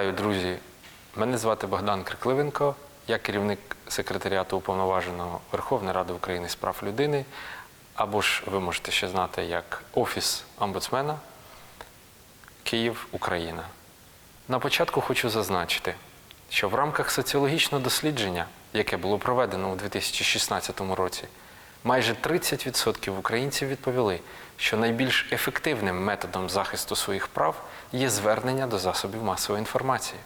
Вітаю, друзі! Мене звати Богдан Крикливенко. Я керівник секретаріату Уповноваженого Верховної Ради України з прав людини, або ж ви можете ще знати як Офіс омбудсмена Київ, Україна. На початку хочу зазначити, що в рамках соціологічного дослідження, яке було проведено у 2016 році, майже 30% українців відповіли, що найбільш ефективним методом захисту своїх прав є звернення до засобів масової інформації.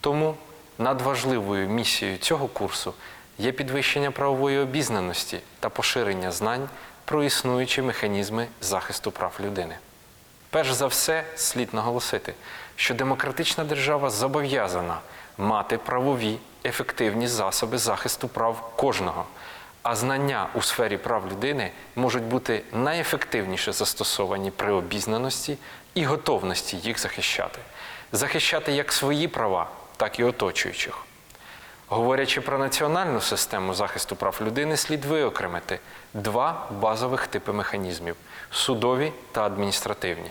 Тому надважливою місією цього курсу є підвищення правової обізнаності та поширення знань про існуючі механізми захисту прав людини. Перш за все, слід наголосити, що демократична держава зобов'язана мати правові ефективні засоби захисту прав кожного, а знання у сфері прав людини можуть бути найефективніше застосовані при обізнаності і готовності їх захищати, захищати як свої права, так і оточуючих. Говорячи про національну систему захисту прав людини, слід виокремити два базових типи механізмів судові та адміністративні.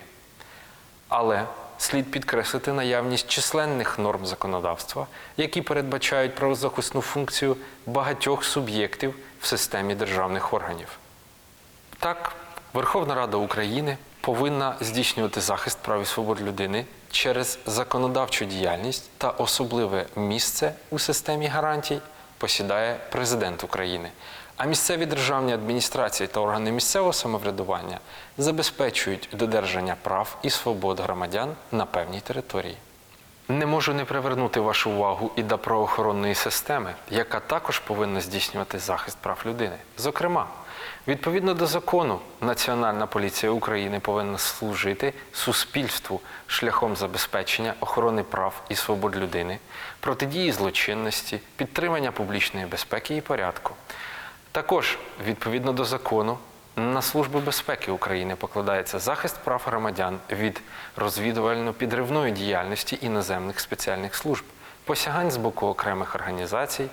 Але слід підкреслити наявність численних норм законодавства, які передбачають правозахисну функцію багатьох суб'єктів в системі державних органів. Так, Верховна Рада України повинна здійснювати захист прав і свобод людини через законодавчу діяльність та особливе місце у системі гарантій посідає президент України. А місцеві державні адміністрації та органи місцевого самоврядування забезпечують додержання прав і свобод громадян на певній території. Не можу не привернути вашу увагу і до правоохоронної системи, яка також повинна здійснювати захист прав людини. Зокрема, відповідно до закону, Національна поліція України повинна служити суспільству шляхом забезпечення охорони прав і свобод людини, протидії злочинності, підтримання публічної безпеки і порядку. Також, відповідно до закону, на Службу безпеки України покладається захист прав громадян від розвідувально-підривної діяльності іноземних спеціальних служб, посягань з боку окремих організацій,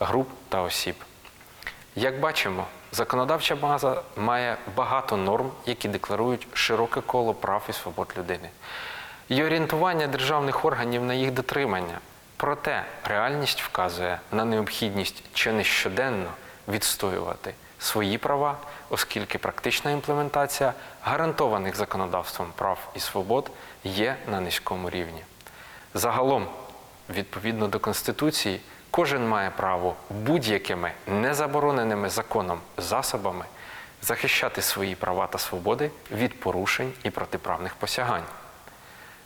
груп та осіб. Як бачимо, законодавча база має багато норм, які декларують широке коло прав і свобод людини. І орієнтування державних органів на їх дотримання. Проте реальність вказує на необхідність чи не щоденно відстоювати свої права, оскільки практична імплементація гарантованих законодавством прав і свобод є на низькому рівні. Загалом, відповідно до Конституції, кожен має право будь-якими незабороненими законом засобами захищати свої права та свободи від порушень і протиправних посягань.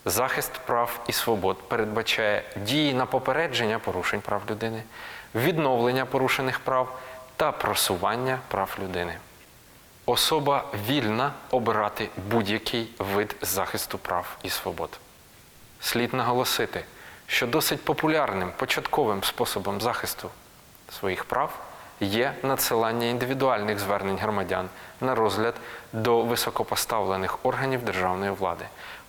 Захист прав і свобод передбачає дії на попередження порушень прав людини, відновлення порушених прав та просування прав людини. Особа вільна обирати будь-який вид захисту прав і свобод. Слід наголосити, що досить популярним початковим способом захисту своїх прав є надсилання індивідуальних звернень громадян на розгляд до високопоставлених органів державної влади,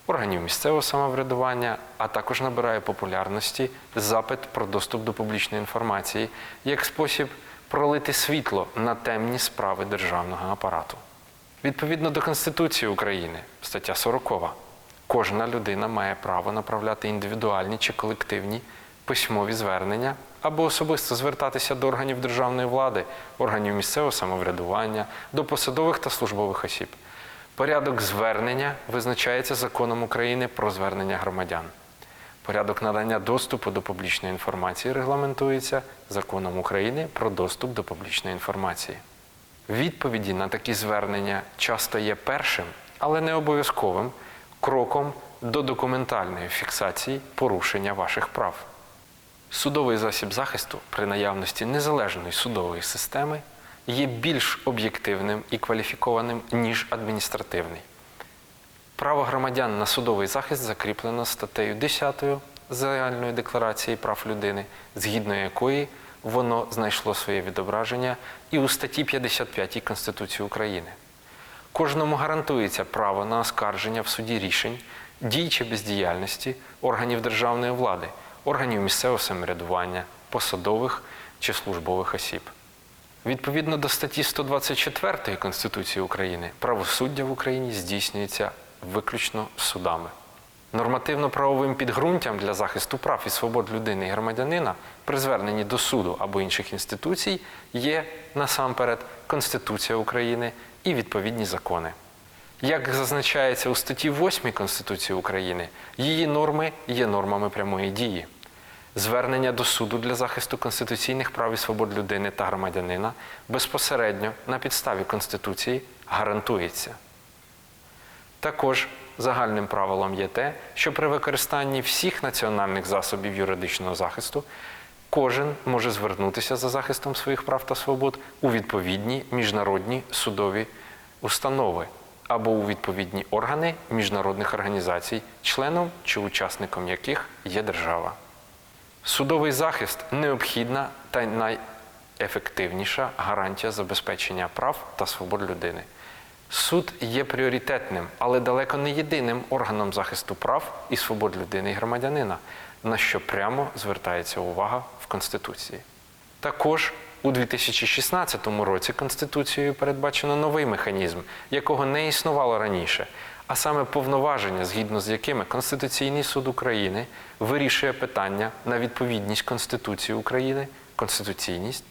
органів місцевого самоврядування, а також набирає популярності запит про доступ до публічної інформації як спосіб пролити світло на темні справи державного апарату. Відповідно до Конституції України, стаття 40, кожна людина має право направляти індивідуальні чи колективні письмові звернення або особисто звертатися до органів державної влади, органів місцевого самоврядування, до посадових та службових осіб. Порядок звернення визначається законом України про звернення громадян. Порядок надання доступу до публічної інформації регламентується законом України про доступ до публічної інформації. Відповіді на такі звернення часто є першим, але не обов'язковим кроком до документальної фіксації порушення ваших прав. Судовий засіб захисту при наявності незалежної судової системи є більш об'єктивним і кваліфікованим, ніж адміністративний. Право громадян на судовий захист закріплено статтею 10 Загальної декларації прав людини, згідно якої воно знайшло своє відображення і у статті 55 Конституції України. Кожному гарантується право на оскарження в суді рішень, дій чи бездіяльності органів державної влади, органів місцевого самоврядування, посадових чи службових осіб. Відповідно до статті 124 Конституції України, правосуддя в Україні здійснюється виключно судами. Нормативно-правовим підґрунтям для захисту прав і свобод людини і громадянина при зверненні до суду або інших інституцій є насамперед Конституція України і відповідні закони. Як зазначається у статті 8 Конституції України, її норми є нормами прямої дії. Звернення до суду для захисту конституційних прав і свобод людини та громадянина безпосередньо на підставі Конституції гарантується. Також загальним правилом є те, що при використанні всіх національних засобів юридичного захисту кожен може звернутися за захистом своїх прав та свобод у відповідні міжнародні судові установи або у відповідні органи міжнародних організацій, членом чи учасником яких є держава. Судовий захист необхідна та найефективніша гарантія забезпечення прав та свобод людини. Суд є пріоритетним, але далеко не єдиним органом захисту прав і свобод людини і громадянина, на що прямо звертається увага в Конституції. Також у 2016 році Конституцією передбачено новий механізм, якого не існувало раніше, а саме повноваження, згідно з якими Конституційний суд України вирішує питання на відповідність Конституції України, конституційність,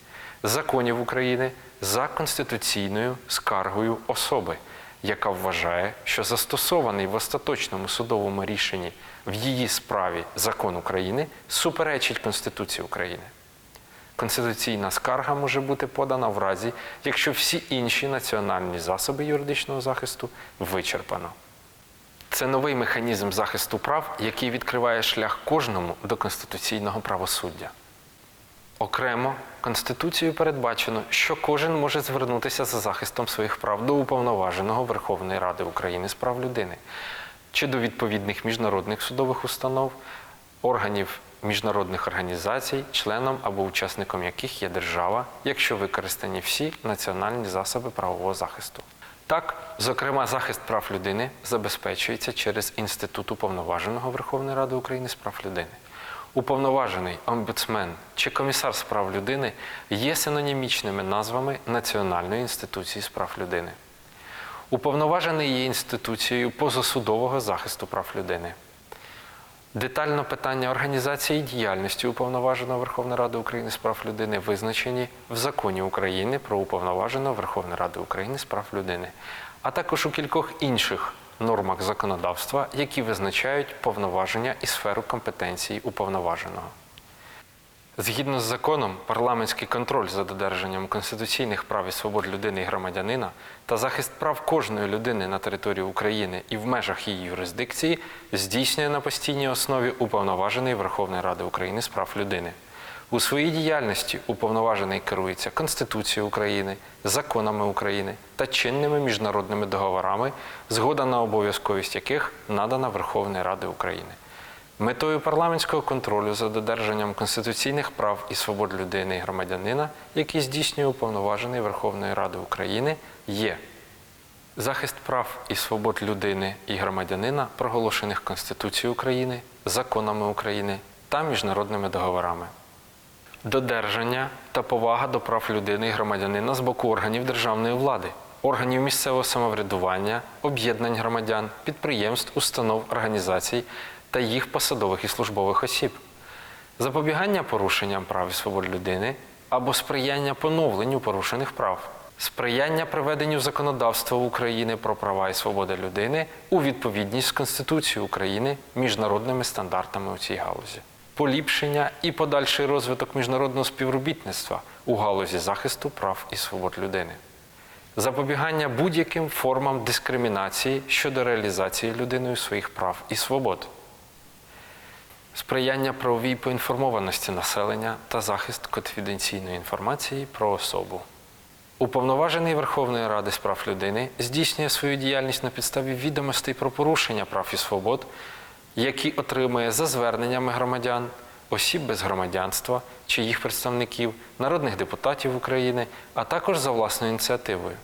законів України за конституційною скаргою особи, яка вважає, що застосований в остаточному судовому рішенні в її справі закон України суперечить Конституції України. Конституційна скарга може бути подана в разі, якщо всі інші національні засоби юридичного захисту вичерпано. Це новий механізм захисту прав, який відкриває шлях кожному до конституційного правосуддя. Окремо Конституцією передбачено, що кожен може звернутися за захистом своїх прав до уповноваженого Верховної Ради України з прав людини чи до відповідних міжнародних судових установ, органів міжнародних організацій, членом або учасником яких є держава, якщо використані всі національні засоби правового захисту. Так, зокрема, захист прав людини забезпечується через інститут уповноваженого Верховної Ради України з прав людини. Уповноважений омбудсмен чи комісар з прав людини є синонімічними назвами Національної інституції з прав людини. Уповноважений є інституцією позасудового захисту прав людини. Детально питання організації і діяльності уповноваженого Верховної Ради України з прав людини визначені в законі України про уповноваженого Верховної Ради України з прав людини, а також у кількох інших нормах законодавства, які визначають повноваження і сферу компетенції уповноваженого. Згідно з законом, парламентський контроль за додержанням конституційних прав і свобод людини і громадянина та захист прав кожної людини на території України і в межах її юрисдикції здійснює на постійній основі уповноважений Верховної Ради України з прав людини. У своїй діяльності уповноважений керується Конституцією України, законами України та чинними міжнародними договорами, згода на обов'язковість яких надана Верховної Ради України. Метою парламентського контролю за додержанням конституційних прав і свобод людини і громадянина, які здійснює уповноважений Верховної Ради України, є захист прав і свобод людини і громадянина, проголошених Конституцією України, законами України та міжнародними договорами. Додержання та повага до прав людини і громадянина з боку органів державної влади, органів місцевого самоврядування, об'єднань громадян, підприємств, установ, організацій та їх посадових і службових осіб, запобігання порушенням прав і свобод людини або сприяння поновленню порушених прав, сприяння приведенню законодавства України про права і свободи людини у відповідність з Конституцією України міжнародними стандартами у цій галузі, поліпшення і подальший розвиток міжнародного співробітництва у галузі захисту прав і свобод людини. Запобігання будь-яким формам дискримінації щодо реалізації людиною своїх прав і свобод, сприяння правовій поінформованості населення та захист конфіденційної інформації про особу. Уповноважений Верховної Ради з прав людини здійснює свою діяльність на підставі відомостей про порушення прав і свобод, які отримує за зверненнями громадян, осіб без громадянства чи їх представників, народних депутатів України, а також за власною ініціативою.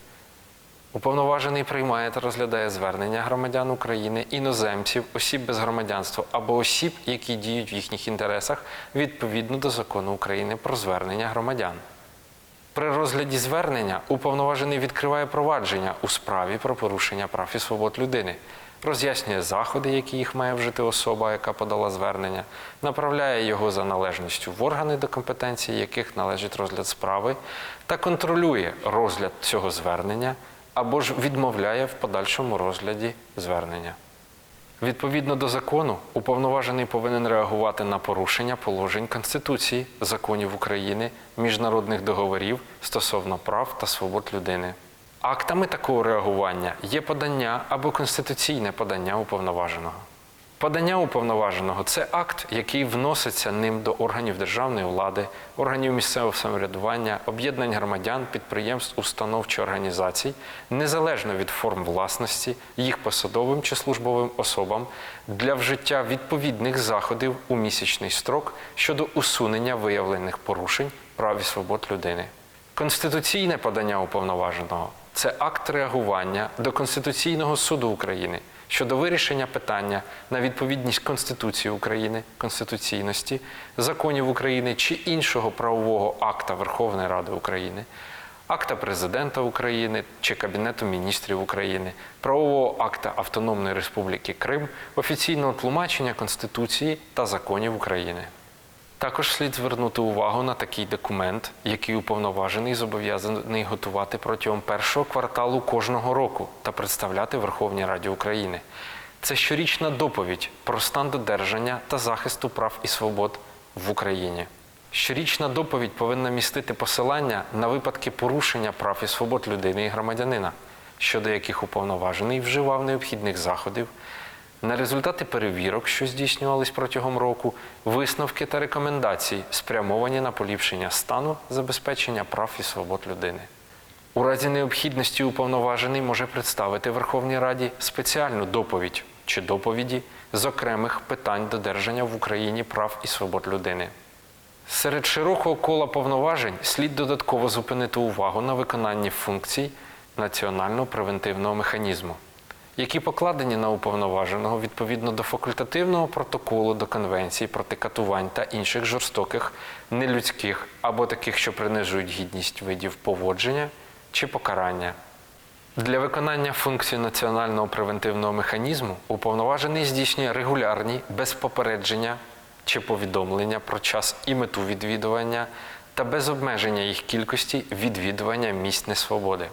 Уповноважений приймає та розглядає звернення громадян України, іноземців, осіб без громадянства або осіб, які діють в їхніх інтересах відповідно до закону України про звернення громадян. При розгляді звернення уповноважений відкриває провадження у справі про порушення прав і свобод людини, роз'яснює заходи, які їх має вжити особа, яка подала звернення, направляє його за належністю в органи до компетенції, яких належить розгляд справи, та контролює розгляд цього звернення або ж відмовляє в подальшому розгляді звернення. Відповідно до закону, уповноважений повинен реагувати на порушення положень Конституції, законів України, міжнародних договорів стосовно прав та свобод людини. Актами такого реагування є подання або конституційне подання уповноваженого. Подання уповноваженого це акт, який вноситься ним до органів державної влади, органів місцевого самоврядування, об'єднань громадян, підприємств, установ чи організацій, незалежно від форм власності, їх посадовим чи службовим особам для вжиття відповідних заходів у місячний строк щодо усунення виявлених порушень прав і свобод людини. Конституційне подання уповноваженого це акт реагування до Конституційного суду України щодо вирішення питання на відповідність Конституції України, конституційності, законів України чи іншого правового акта Верховної Ради України, акта Президента України чи Кабінету міністрів України, правового акта Автономної Республіки Крим, офіційного тлумачення Конституції та законів України. Також слід звернути увагу на такий документ, який уповноважений зобов'язаний готувати протягом першого кварталу кожного року та представляти Верховній Раді України. Це щорічна доповідь про стан додержання та захисту прав і свобод в Україні. Щорічна доповідь повинна містити посилання на випадки порушення прав і свобод людини і громадянина, щодо яких уповноважений вживав необхідних заходів, на результати перевірок, що здійснювались протягом року, висновки та рекомендації, спрямовані на поліпшення стану забезпечення прав і свобод людини. У разі необхідності уповноважений може представити Верховній Раді спеціальну доповідь чи доповіді з окремих питань додержання в Україні прав і свобод людини. Серед широкого кола повноважень слід додатково зупинити увагу на виконанні функцій національного превентивного механізму, які покладені на уповноваженого відповідно до факультативного протоколу до Конвенції проти катувань та інших жорстоких, нелюдських або таких, що принижують гідність видів поводження чи покарання. Для виконання функцій національного превентивного механізму уповноважений здійснює регулярні без попередження чи повідомлення про час і мету відвідування та без обмеження їх кількості відвідування місць несвободи.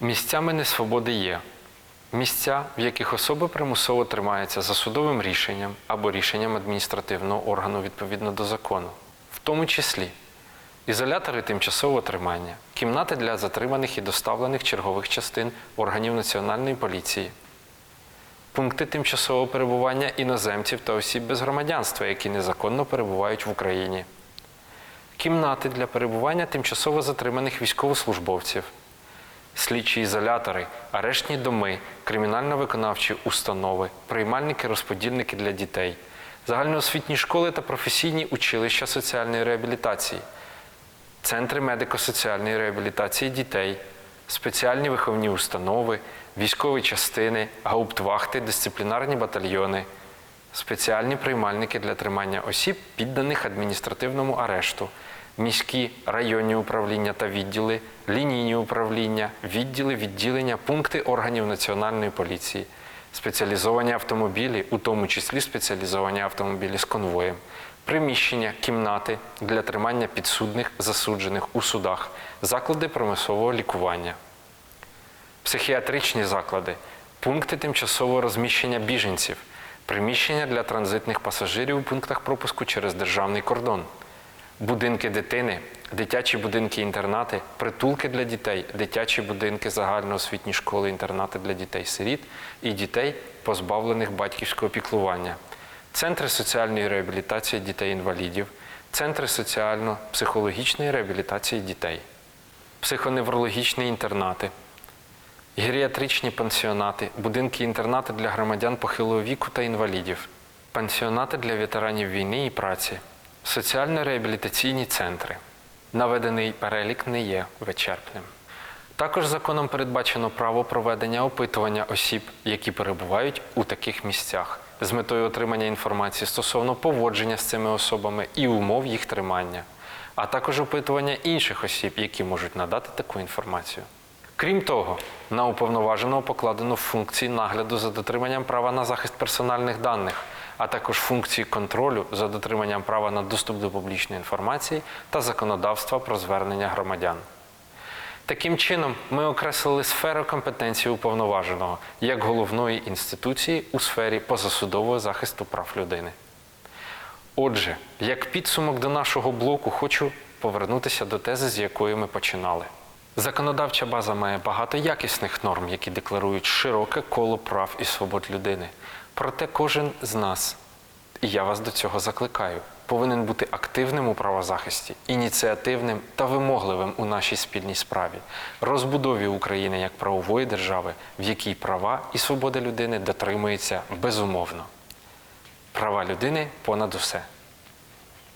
Місцями несвободи є місця, в яких особи примусово тримаються за судовим рішенням або рішенням адміністративного органу відповідно до закону, в тому числі ізолятори тимчасового тримання, кімнати для затриманих і доставлених чергових частин органів національної поліції, пункти тимчасового перебування іноземців та осіб без громадянства, які незаконно перебувають в Україні, кімнати для перебування тимчасово затриманих військовослужбовців, слідчі ізолятори, арештні доми, кримінально-виконавчі установи, приймальники, розподільники для дітей, загальноосвітні школи та професійні училища соціальної реабілітації, центри медико-соціальної реабілітації дітей, спеціальні виховні установи, військові частини, гауптвахти, дисциплінарні батальйони, спеціальні приймальники для тримання осіб, підданих адміністративному арешту, міські районні управління та відділи, лінійні управління, відділи, відділення, пункти органів національної поліції, спеціалізовані автомобілі, у тому числі спеціалізовані автомобілі з конвоєм, приміщення, кімнати для тримання підсудних, засуджених у судах, заклади примусового лікування. Психіатричні заклади, пункти тимчасового розміщення біженців, приміщення для транзитних пасажирів у пунктах пропуску через державний кордон, будинки дитини, дитячі будинки-інтернати, притулки для дітей, дитячі будинки загальноосвітні школи, інтернати для дітей-сиріт і дітей, позбавлених батьківського піклування, центри соціальної реабілітації дітей-інвалідів, центри соціально-психологічної реабілітації дітей, психоневрологічні інтернати. Геріатричні пансіонати, будинки-інтернати для громадян похилого віку та інвалідів, пансіонати для ветеранів війни і праці, соціально-реабілітаційні центри. Наведений перелік не є вичерпним. Також законом передбачено право проведення опитування осіб, які перебувають у таких місцях, з метою отримання інформації стосовно поводження з цими особами і умов їх тримання, а також опитування інших осіб, які можуть надати таку інформацію. Крім того, на уповноваженого покладено функції нагляду за дотриманням права на захист персональних даних, а також функції контролю за дотриманням права на доступ до публічної інформації та законодавства про звернення громадян. Таким чином, ми окреслили сферу компетенції уповноваженого як головної інституції у сфері позасудового захисту прав людини. Отже, як підсумок до нашого блоку, хочу повернутися до тези, з якої ми починали. Законодавча база має багато якісних норм, які декларують широке коло прав і свобод людини. Проте кожен з нас, і я вас до цього закликаю, повинен бути активним у правозахисті, ініціативним та вимогливим у нашій спільній справі, розбудові України як правової держави, в якій права і свободи людини дотримуються безумовно. Права людини понад усе.